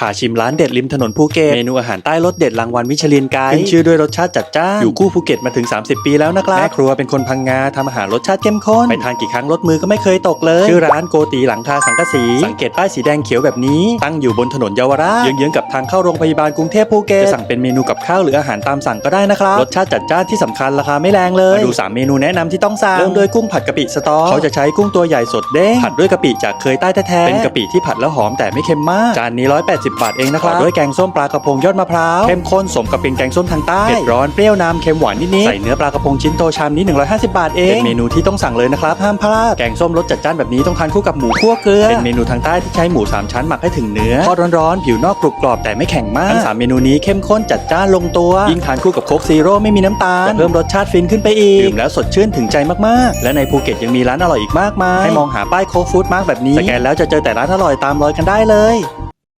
พาชิมร้านเด็ดริมถนนภูเก็ตเมนูอาหารใต้รสเด็ดรางวัลมิชลินไกด์ขึ้นชื่อด้วยรสชาติจัดจ้านอยู่คู่ภูเก็ตมาถึง 30 ปีแล้วนะครับแม่ครัวเป็นคนพังงาทำอาหารรสชาติเข้มข้นไปทานกี่ครั้งรสมือก็ไม่เคยตกเลย ชื่อร้านโกตีหลังคาสังกะสี สังเกตป้ายสีแดงเขียวแบบนี้ ตั้งอยู่บนถนนเยาวราชเยื้องๆกับทางเข้าโรงพยาบาลกรุงเทพภูเก็ตจะสั่งเป็นเมนูกับข้าวหรืออาหารตามสั่งก็ได้นะครับรสชาติจัดจ้านที่สำคัญราคาไม่แรงเลยมาดูสามเมนูแนะนำที่ต้องสั่งเริ่มด้วยกุ้งผัดกะปิสตอเขาจะใช้กุ้งตัวใหญ่สดเด้งผัดด้วยกะปิจากเคยใต้แท้ๆเป็นกะปิที่ผัดแล้วหอมแต่ไม่เค็มมากจานนี้180บาทเองนะครับต่อด้วยแกงส้มปลากระพงยอดมะพร้าวเข้มข้นสมกับเป็นแกงส้มทางใต้เผ็ดร้อนเปรี้ยวนำเค็มหวานนิดๆใส่เนื้อปลากระพงชิ้นโตชามนี้ 150 บาทเองเป็นเมนูที่ต้องสั่งเลยนะครับห้ามพลาดแกงส้มรสจัดจ้านแบบนี้ต้องทานคู่กับหมูคั่วเกลือเป็นเมนูทางใต้ที่ใช้หมูสามชั้นหมักให้ถึงเนื้อทอดร้อนๆผิวนอกกรุบกรอบแต่ไม่แข็งมากทั้งสามเมนูนี้เข้มข้นจัดจ้านลงตัวยิ่งทานคู่กับโค้กซีโร่ไม่มีน้ำตาลจะเพิ่มรสชาติฟินขึ้นไปอีกดื่มแล้วสดชื่นถึงใจมากๆ และในภูเก็ตยังมีร้านอร่อยอีกมากมายให้มองหาป้ายโค้กฟู้ดมาร์กแบบนี้สแกนแล้วจะเจอแต่ร้านอร่อยตามรอยกันได้เลย